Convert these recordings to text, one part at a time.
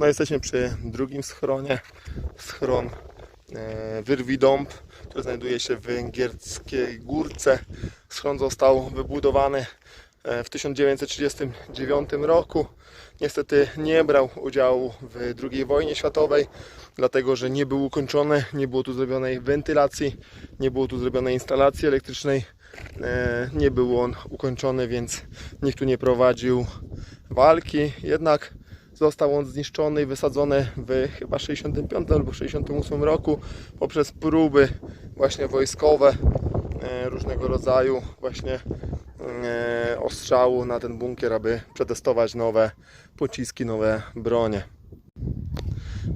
No jesteśmy przy drugim schronie, schron e, Wyrwidąb, który znajduje się w Węgierskiej Górce. Schron został wybudowany e, w 1939 roku. Niestety nie brał udziału w II wojnie światowej, dlatego że nie był ukończony, nie było tu zrobionej wentylacji, nie było tu zrobionej instalacji elektrycznej, e, nie był on ukończony, więc nikt tu nie prowadził walki. Jednak został on zniszczony i wysadzony w chyba 65 albo 68 roku poprzez próby właśnie wojskowe e, różnego rodzaju właśnie e, ostrzału na ten bunkier, aby przetestować nowe pociski, nowe bronie.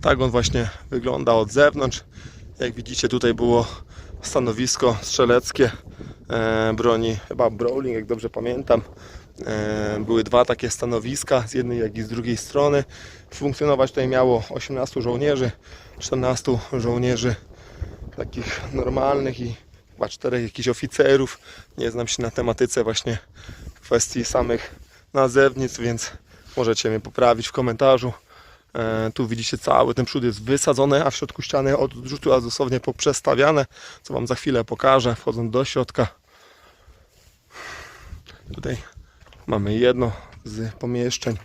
Tak on właśnie wygląda od zewnątrz. Jak widzicie tutaj było stanowisko strzeleckie e, broni, chyba Browling, jak dobrze pamiętam. E, Były dwa takie stanowiska, z jednej jak i z drugiej strony. Funkcjonować tutaj miało 18 żołnierzy, 14 żołnierzy takich normalnych i chyba czterech jakichś oficerów. Nie znam się na tematyce właśnie kwestii samych nazewnictw, więc możecie mnie poprawić w komentarzu. E, Tu widzicie cały ten przód jest wysadzony, a w środku ściany od odrzutu a dosłownie poprzestawiane, co Wam za chwilę pokażę, wchodząc do środka. Tutaj mamy jedno z pomieszczeń.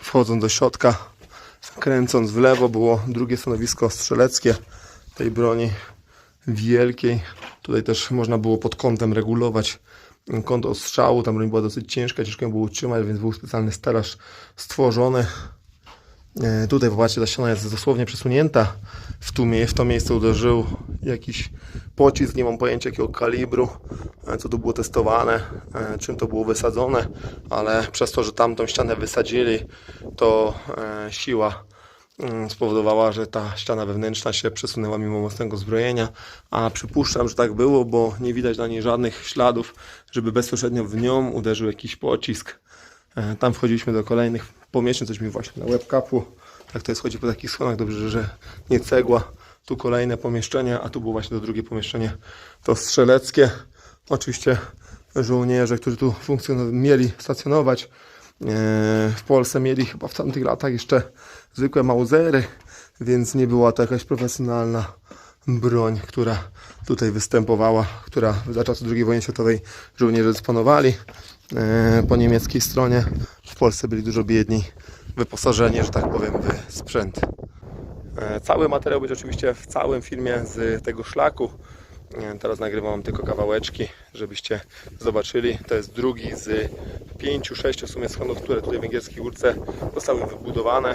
Wchodząc do środka, kręcąc w lewo było drugie stanowisko strzeleckie tej broni wielkiej. Tutaj też można było pod kątem regulować kąt ostrzału. Ta broń była dosyć ciężka, ciężko ją było utrzymać, więc był specjalny stelaż stworzony. E, Tutaj popatrzcie, ta ściana jest dosłownie przesunięta. W, tu, mie- w to miejsce uderzył jakiś pocisk, nie mam pojęcia jakiego kalibru, e, co tu było testowane, e, czym to było wysadzone, ale przez to, że tamtą ścianę wysadzili, to e, siła mm, spowodowała, że ta ściana wewnętrzna się przesunęła mimo mocnego zbrojenia, a przypuszczam, że tak było, bo nie widać na niej żadnych śladów, żeby bezpośrednio w nią uderzył jakiś pocisk. Tam wchodziliśmy do kolejnych pomieszczeń, coś mi właśnie na webcapu. Tak to jest, chodzi po takich schodach, dobrze, że nie cegła. Tu kolejne pomieszczenie, a tu było właśnie to drugie pomieszczenie, to strzeleckie. Oczywiście żołnierze, którzy tu mieli stacjonować, e, w Polsce mieli chyba w tamtych latach jeszcze zwykłe mauzery, więc nie była to jakaś profesjonalna broń, która tutaj występowała, która za czasów II wojny światowej żołnierze dysponowali. E, Po niemieckiej stronie w Polsce byli dużo biedni, wyposażeni, że tak powiem, w sprzęt. E, Cały materiał będzie oczywiście w całym filmie z tego szlaku. E, Teraz nagrywam tylko kawałeczki, żebyście zobaczyli. To jest drugi z pięciu, sześciu w sumie schronów, które tutaj w Węgierskiej Górce zostały wybudowane.